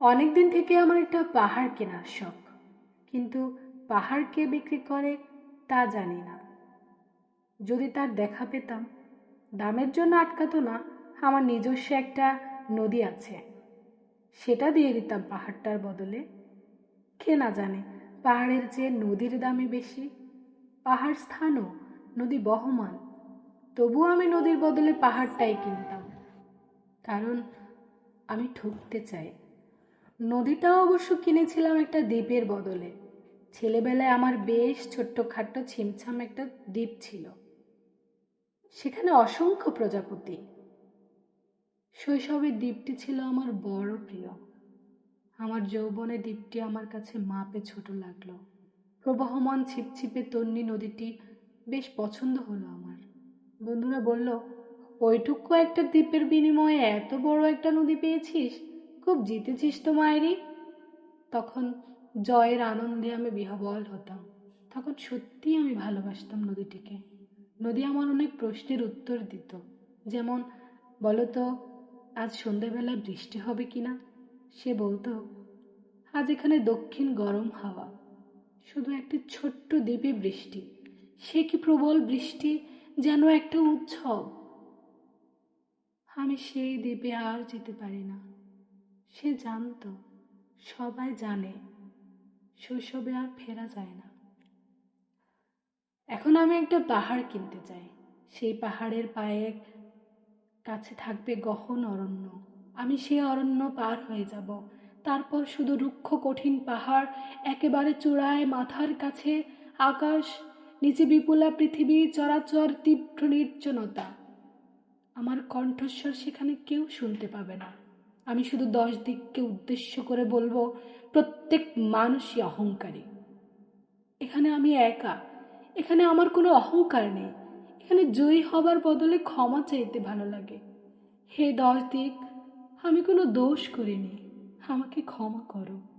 অনেক দিন থেকে আমার একটা পাহাড় কেনার শখ। কিন্তু পাহাড় কে বিক্রি করে তা জানি না। যদি তার দেখা পেতাম, দামের জন্য আটকাতো না, আমার নিজস্ব একটা নদী আছে। সেটা দিয়ে দিতাম পাহাড়টার বদলে। কে না জানে, পাহাড়ের চেয়ে নদীর দামই বেশি। পাহাড় স্থানও নদী বহমান। তবুও আমি নদীর বদলে পাহাড়টাই কিনতাম। কারণ আমি ঠকতে চাই। নদীটাও অবশ্য কিনেছিলাম একটা দ্বীপের বদলে। ছেলেবেলায় আমার বেশ ছোট্ট খাট্ট ছিমছাম একটা দ্বীপ ছিল। সেখানে অসংখ্য প্রজাপতি। শৈশবের দ্বীপটি ছিল আমার বড় প্রিয়। আমার যৌবনে দ্বীপটি আমার কাছে মাপে ছোট লাগল। প্রবাহমান ছিপছিপে তন্নি নদীটি বেশ পছন্দ হলো আমার। বন্ধুরা বলল, ওইটুকু একটা দ্বীপের বিনিময়ে এত বড় একটা নদী পেয়েছিস? খুব জিতেছিস তো মায়েরই তখন জয়ের আনন্দে আমি বিহবল হতাম। তখন সত্যিই আমি ভালোবাসতাম নদীটিকে। নদী আমার অনেক প্রশ্নের উত্তর দিত। যেমন বলো তো আজ সন্ধ্যেবেলা বৃষ্টি হবে কি না সে বলতো, আজ এখানে দক্ষিণ গরম হাওয়া। শুধু একটি ছোট্ট দ্বীপে বৃষ্টি। সে কি প্রবল বৃষ্টি, যেন একটা উৎসব? আমি সেই দ্বীপে আর যেতে পারি না। সে জানতো, সবাই জানে, শৈশবে আর ফেরা যায় না। এখন আমি একটা পাহাড় কিনতে চাই। সেই পাহাড়ের পায়ে কাছে থাকবে গহন অরণ্য। আমি সেই অরণ্য পার হয়ে যাব। তারপর শুধু রুক্ষ কঠিন পাহাড়, একেবারে চূড়ায় মাথার কাছে আকাশ, নিচে বিপুলা পৃথিবী, চরাচর তীব্র নির্জনতা। আমার কণ্ঠস্বর সেখানে কেউ শুনতে পাবে না। আমি শুধু দশ দিককে উদ্দেশ্য করে বলব, প্রত্যেক মানুষই অহংকারী। এখানে আমি একা। এখানে আমার কোনো অহংকার নেই। এখানে জয়ী হবার বদলে ক্ষমা চাইতে ভালো লাগে। হে দশ দিক, আমি কোনো দোষ করিনি। আমাকে ক্ষমা করো।